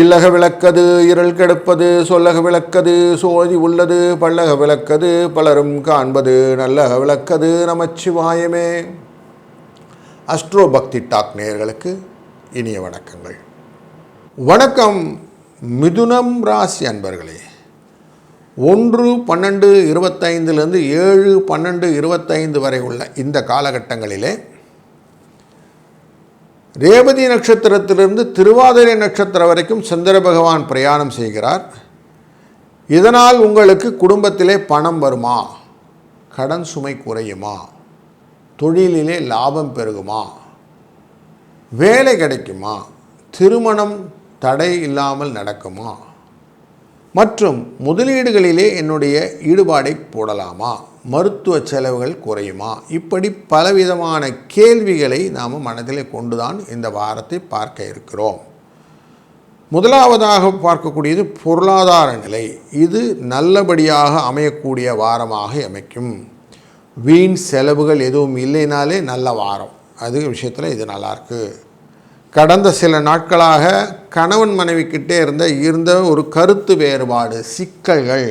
இல்லக விளக்கது இருள் கெடுப்பது சொல்லக விளக்கது சோதி உள்ளது பல்லக விளக்கது பலரும் காண்பது நல்லக விளக்கது நமச்சிவாயமே. அஸ்ட்ரோ பக்தி டாக் நேயர்களுக்கு இனிய வணக்கங்கள். வணக்கம் மிதுனம் ராசி அன்பர்களே. ஒன்று பன்னெண்டு இருபத்தைந்துலேருந்து ஏழு பன்னெண்டு இருபத்தைந்து வரை உள்ள இந்த காலகட்டங்களிலே ரேவதி நட்சத்திரத்திலிருந்து திருவாதிரை நட்சத்திரம் வரைக்கும் சந்திர பகவான் பிரயாணம் செய்கிறார். இதனால் உங்களுக்கு குடும்பத்திலே பணம் வருமா? கடன் சுமை குறையுமா? தொழிலிலே லாபம் பெருகுமா? வேலை கிடைக்குமா? திருமணம் தடை இல்லாமல் நடக்குமா? மற்றும் முதலீடுகளிலே என்னுடைய ஈடுபாடை போடலாமா? மருத்துவ செலவுகள் குறையுமா? இப்படி பலவிதமான கேள்விகளை நாம் மனதில் கொண்டுதான் இந்த வாரத்தை பார்க்க இருக்கிறோம். முதலாவதாக பார்க்கக்கூடியது பொருளாதார நிலை. இது நல்லபடியாக அமையக்கூடிய வாரமாக அமைக்கும். வீண் செலவுகள் எதுவும் இல்லைனாலே நல்ல வாரம். அது விஷயத்தில் இது நல்லாயிருக்கு கடந்த சில நாட்களாக கணவன் மனைவிக்கிட்டே இருந்த இருந்த ஒரு கருத்து வேறுபாடு சிக்கல்கள்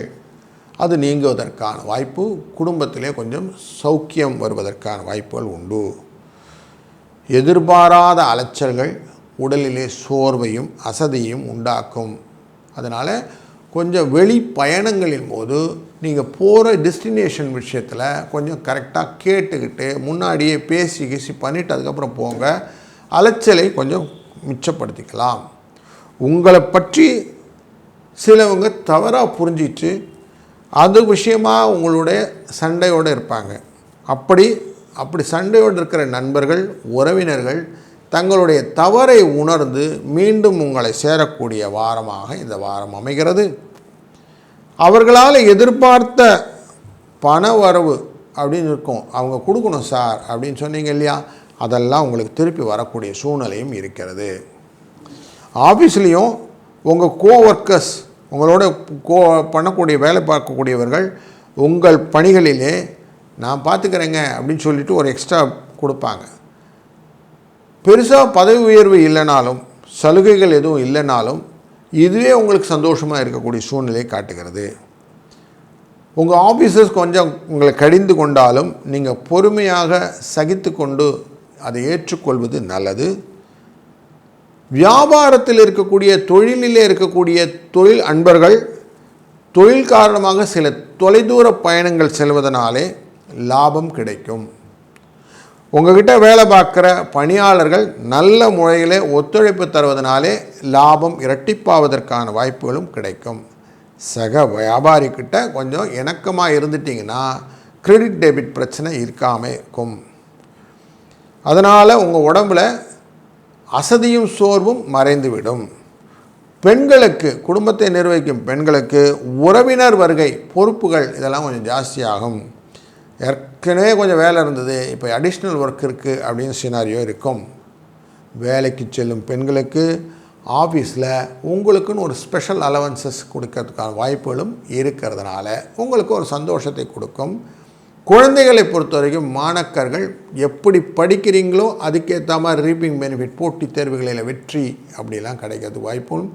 அது நீங்குவதற்கான வாய்ப்பு குடும்பத்திலே கொஞ்சம் சௌக்கியம் வருவதற்கான வாய்ப்புகள் உண்டு. எதிர்பாராத அலைச்சல்கள் உடலிலே சோர்வையும் அசதியும் உண்டாக்கும். அதனால் கொஞ்சம் வெளி பயணங்களின் போது நீங்கள் போகிற டெஸ்டினேஷன் விஷயத்தில் கொஞ்சம் கரெக்டாக கேட்டுக்கிட்டு முன்னாடியே பேசி கீசி பண்ணிவிட்டு அதுக்கப்புறம் போங்க. அலைச்சலை கொஞ்சம் மிச்சப்படுத்திக்கலாம். உங்களை பற்றி சிலவங்க தவறாக புரிஞ்சிட்டு அது விஷயமாக உங்களுடைய சண்டையோடு இருப்பாங்க. அப்படி அப்படி சண்டையோடு இருக்கிற நண்பர்கள் உறவினர்கள் தங்களுடைய தவறை உணர்ந்து மீண்டும் உங்களை சேரக்கூடிய வாரமாக இந்த வாரம் அமைகிறது. அவர்களால் எதிர்பார்த்த பண வரவு அப்படின்னு இருக்கும். அவங்க கொடுக்கணும் சார் அப்படின்னு சொன்னீங்க இல்லையா? அதெல்லாம் உங்களுக்கு திருப்பி வரக்கூடிய சூழ்நிலையும் இருக்கிறது. ஆஃபீஸ்லேயும் உங்கள் கோஒர்க்கர்ஸ் உங்களோட கோ பண்ணக்கூடிய வேலை பார்க்கக்கூடியவர்கள் உங்கள் பணிகளிலே நான் பார்த்துக்கிறேங்க அப்படின்னு சொல்லிட்டு ஒரு எக்ஸ்ட்ரா கொடுப்பாங்க. பெருசாக பதவி உயர்வு இல்லைனாலும் சலுகைகள் எதுவும் இல்லைனாலும் இதுவே உங்களுக்கு சந்தோஷமாக இருக்கக்கூடிய சூழ்நிலையை காட்டுகிறது. உங்கள் ஆஃபீஸர்ஸ் கொஞ்சம் உங்களை கடிந்து கொண்டாலும் நீங்கள் பொறுமையாக சகித்து கொண்டு அதை ஏற்றுக்கொள்வது நல்லது. வியாபாரத்தில் இருக்கக்கூடிய தொழிலிலே இருக்கக்கூடிய தொழில் அன்பர்கள் தொழில் காரணமாக சில தொலைதூர பயணங்கள் செல்வதனாலே லாபம் கிடைக்கும். உங்ககிட்ட வேலை பார்க்குற பணியாளர்கள் நல்ல முறையில் ஒத்துழைப்பு தருவதனாலே லாபம் இரட்டிப்பாவதற்கான வாய்ப்புகளும் கிடைக்கும். சக வியாபாரிக்கிட்ட கொஞ்சம் இணக்கமாக இருந்துட்டிங்கன்னா கிரெடிட் டெபிட் பிரச்சனை இருக்காமல் இருக்கும். அதனால் உங்கள் உடம்பில் அசதியும் சோர்வும் மறைந்துவிடும். பெண்களுக்கு குடும்பத்தை நிர்வகிக்கும் பெண்களுக்கு உறவினர் வருகை பொறுப்புகள் இதெல்லாம் கொஞ்சம் ஜாஸ்தியாகும். ஏற்கனவே கொஞ்சம் வேலை இருந்தது இப்போ அடிஷ்னல் ஒர்க் இருக்குது அப்படின்னு சினாரியோ இருக்கும். வேலைக்கு செல்லும் பெண்களுக்கு ஆஃபீஸில் உங்களுக்குன்னு ஒரு ஸ்பெஷல் அலவன்சஸ் கொடுக்கறதுக்கான வாய்ப்புகளும் இருக்கிறதுனால உங்களுக்கு ஒரு சந்தோஷத்தை கொடுக்கும். குழந்தைகளை பொறுத்த வரைக்கும் மாணக்கர்கள் எப்படி படிக்கிறீங்களோ அதுக்கேற்ற மாதிரி ரீப்பிங் பெனிஃபிட் போட்டித் தேர்வுகளில் வெற்றி அப்படிலாம் கிடைக்கிறது வாய்ப்பும்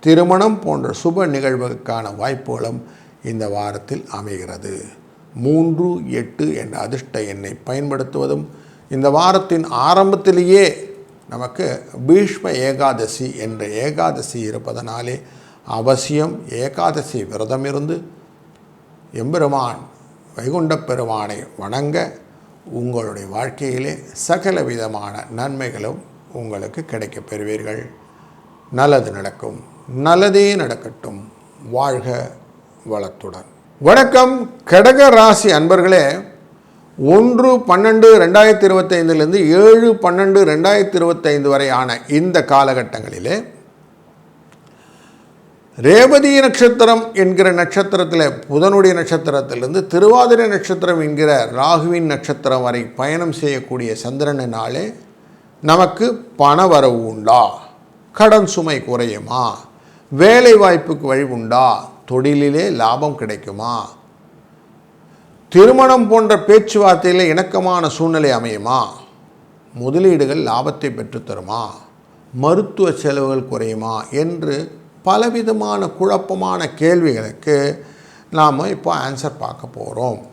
திருமணம் போன்ற சுப நிகழ்வுக்கான வாய்ப்புகளும் இந்த வாரத்தில் அமைகிறது. மூன்று எட்டு என்ற அதிர்ஷ்ட எண்ணை பயன்படுத்துவதும் இந்த வாரத்தின் ஆரம்பத்திலேயே நமக்கு பீஷ்ம ஏகாதசி என்ற ஏகாதசி இருப்பதனாலே அவசியம் ஏகாதசி விரதம் இருந்து எம்பெருமான் வைகுண்டப் பெருமானை வணங்க உங்களுடைய வாழ்க்கையிலே சகல விதமான நன்மைகளும் உங்களுக்கு கிடைக்கப் பெறுவீர்கள். நல்லது நடக்கும். நல்லதே நடக்கட்டும். வாழ்க வளத்துடன். வணக்கம். கடக ராசி அன்பர்களே ஒன்று பன்னெண்டு ரெண்டாயிரத்தி இருபத்தைந்துலேருந்து ஏழு பன்னெண்டு ரெண்டாயிரத்தி இருபத்தைந்து வரையான இந்த காலகட்டங்களிலே ரேவதி நட்சத்திரம் என்கிற நட்சத்திரத்தில் புதனுடைய நட்சத்திரத்திலிருந்து திருவாதிரை நட்சத்திரம் என்கிற ராகுவின் நட்சத்திரம் வரை பயணம் செய்யக்கூடிய சந்திரனாலே நமக்கு பண வரவு உண்டா? கடன் சுமை குறையுமா? வேலை வாய்ப்புக்கு வழி உண்டா? தொழிலிலே லாபம் கிடைக்குமா? திருமணம் போன்ற பேச்சுவார்த்தையில் இணக்கமான சூழ்நிலை அமையுமா? முதலீடுகள் லாபத்தை பெற்றுத்தருமா மருத்துவ செலவுகள் குறையுமா? என்று பலவிதமான குழப்பமான கேள்விகளுக்கு நாம் இப்போ ஆன்சர் பார்க்க போகிறோம்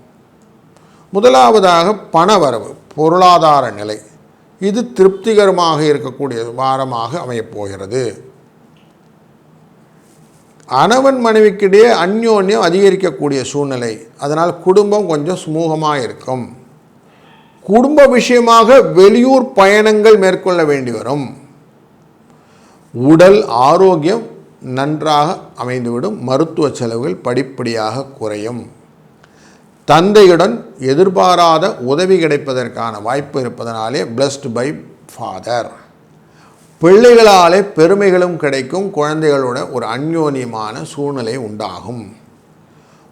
முதலாவதாக பணவரவு பொருளாதார நிலை. இது திருப்திகரமாக இருக்கக்கூடிய வாரமாக அமையப்போகிறது அணவன் கணவன் மனைவிக்கிடையே அந்யோன்யம் அதிகரிக்கக்கூடிய சூழ்நிலை. அதனால் குடும்பம் கொஞ்சம் சுமூகமாக இருக்கும். குடும்ப விஷயமாக வெளியூர் பயணங்கள் மேற்கொள்ள வேண்டி வரும். உடல் ஆரோக்கியம் நன்றாக அமைந்துவிடும் மருத்துவ செலவுகள் படிப்படியாக குறையும். தந்தையுடன் எதிர்பாராத உதவி கிடைப்பதற்கான வாய்ப்பு இருப்பதனாலே பிளஸ்ட் பை ஃபாதர் பிள்ளைகளாலே பெருமைகளும் கிடைக்கும் குழந்தைகளோட ஒரு அந்யோன்யமான சூழ்நிலை உண்டாகும்.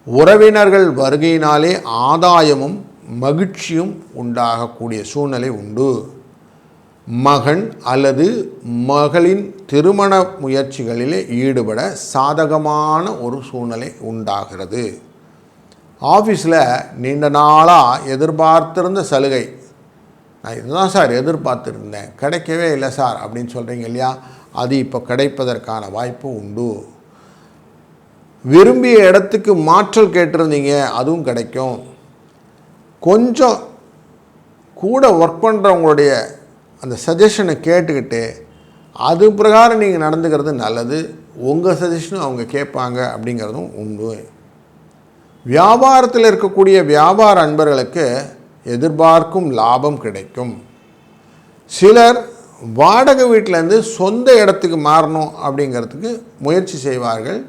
உறவினர்கள் வருகையினாலே ஆதாயமும் மகிழ்ச்சியும் உண்டாகக்கூடிய சூழ்நிலை உண்டு. மகன் அல்லது மகளின் திருமண முயற்சிகளிலே ஈடுபட சாதகமான ஒரு சூழ்நிலை உண்டாகிறது. ஆஃபீஸில் நீண்ட நாளாக எதிர்பார்த்திருந்த சலுகை. நான் இதுதான் சார் எதிர்பார்த்துருந்தேன். கிடைக்கவே இல்லை சார் அப்படின்னு சொல்கிறீங்க இல்லையா? அது இப்போ கிடைப்பதற்கான வாய்ப்பு உண்டு. விரும்பிய இடத்துக்கு மாற்றல் கேட்டிருந்தீங்க அதுவும் கிடைக்கும். கொஞ்சம் கூட ஒர்க் பண்ணுறவங்களுடைய அந்த சஜஷனை கேட்டுக்கிட்டு அது பிரகாரம் நீங்கள் நடந்துக்கிறது நல்லது. உங்கள் சஜஷனும் அவங்க கேட்பாங்க அப்படிங்கிறதும் உண்டு வியாபாரத்தில் இருக்கக்கூடிய வியாபார அன்பர்களுக்கு எதிர்பார்க்கும் லாபம் கிடைக்கும். சிலர் வாடகை வீட்டிலேருந்து சொந்த இடத்துக்கு மாறணும் அப்படிங்கிறதுக்கு முயற்சி செய்வார்கள்.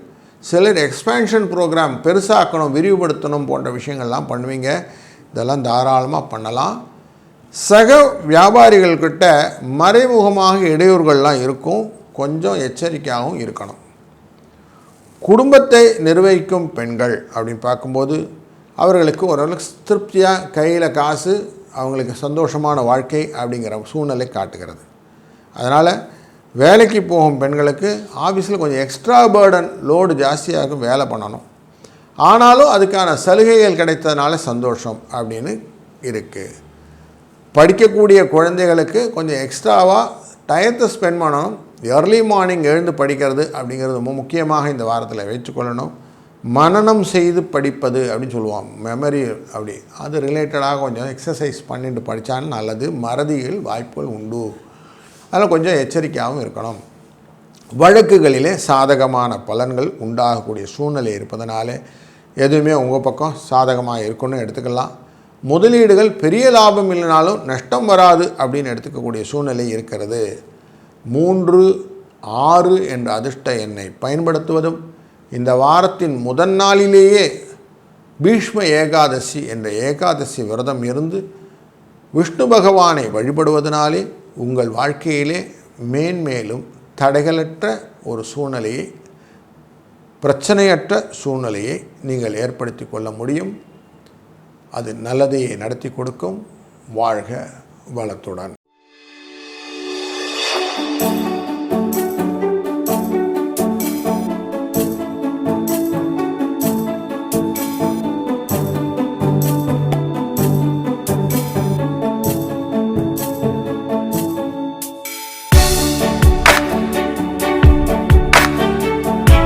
சிலர் எக்ஸ்பேன்ஷன் ப்ரோக்ராம் பெருசாக்கணும் விரிவுபடுத்தணும் போன்ற விஷயங்கள்லாம் பண்ணுவீங்க. இதெல்லாம் தாராளமாக பண்ணலாம். சக வியாபாரிகள்கிட்ட மறைமுகமாக இடையூறுகள்லாம் இருக்கும். கொஞ்சம் எச்சரிக்கையாகவும் இருக்கணும். குடும்பத்தை நிர்வகிக்கும் பெண்கள் அப்படின்னு பார்க்கும்போது அவர்களுக்கு ஓரளவுக்கு திருப்தியாக கையில் காசு அவங்களுக்கு சந்தோஷமான வாழ்க்கை அப்படிங்கிற சூழ்நிலை காட்டுகிறது. அதனால் வேலைக்கு போகும் பெண்களுக்கு ஆஃபீஸில் கொஞ்சம் எக்ஸ்ட்ரா பேர்டன் லோடு ஜாஸ்தியாக வேலை பண்ணணும். ஆனாலும் அதுக்கான சலுகைகள் கிடைத்ததுனால சந்தோஷம் அப்படின்னு இருக்குது படிக்கக்கூடிய குழந்தைகளுக்கு கொஞ்சம் எக்ஸ்ட்ராவாக டயத்தை ஸ்பெண்ட் பண்ணணும். எர்லி மார்னிங் எழுந்து படிக்கிறது அப்படிங்கிறது ரொம்ப முக்கியமாக இந்த வாரத்தில் வச்சுக்கொள்ளணும் மனனம் செய்து படிப்பது அப்படின்னு சொல்லுவோம். மெமரி அப்படி. அது ரிலேட்டடாக கொஞ்சம் எக்ஸசைஸ் பண்ணிட்டு படித்தாலும் நல்லது. மறதியில் வாய்ப்புகள் உண்டு. அதில் கொஞ்சம் எச்சரிக்கையாகவும் இருக்கணும். வழக்குகளிலே சாதகமான பலன்கள் உண்டாகக்கூடிய சூழ்நிலை இருப்பதனாலே எதுவுமே உங்கள் பக்கம் சாதகமாக இருக்குன்னு எடுத்துக்கலாம். முதலீடுகள் பெரிய லாபம் இல்லைனாலும் நஷ்டம் வராது அப்படின்னு எடுத்துக்கக்கூடிய சூழ்நிலை இருக்கிறது. மூன்று ஆறு என்ற அதிர்ஷ்ட எண்ணை பயன்படுத்துவதும் இந்த வாரத்தின் முதன் நாளிலேயே பீஷ்ம ஏகாதசி என்ற ஏகாதசி விரதம் இருந்து விஷ்ணு பகவானை வழிபடுவதனாலே உங்கள் வாழ்க்கையிலே மேன்மேலும் தடைகளற்ற ஒரு சூழ்நிலையை பிரச்சனையற்ற சூழ்நிலையை நீங்கள் ஏற்படுத்தி கொள்ள முடியும். அது நல்லதையே நடத்தி கொடுக்கும். வாழ்க வளத்துடன்.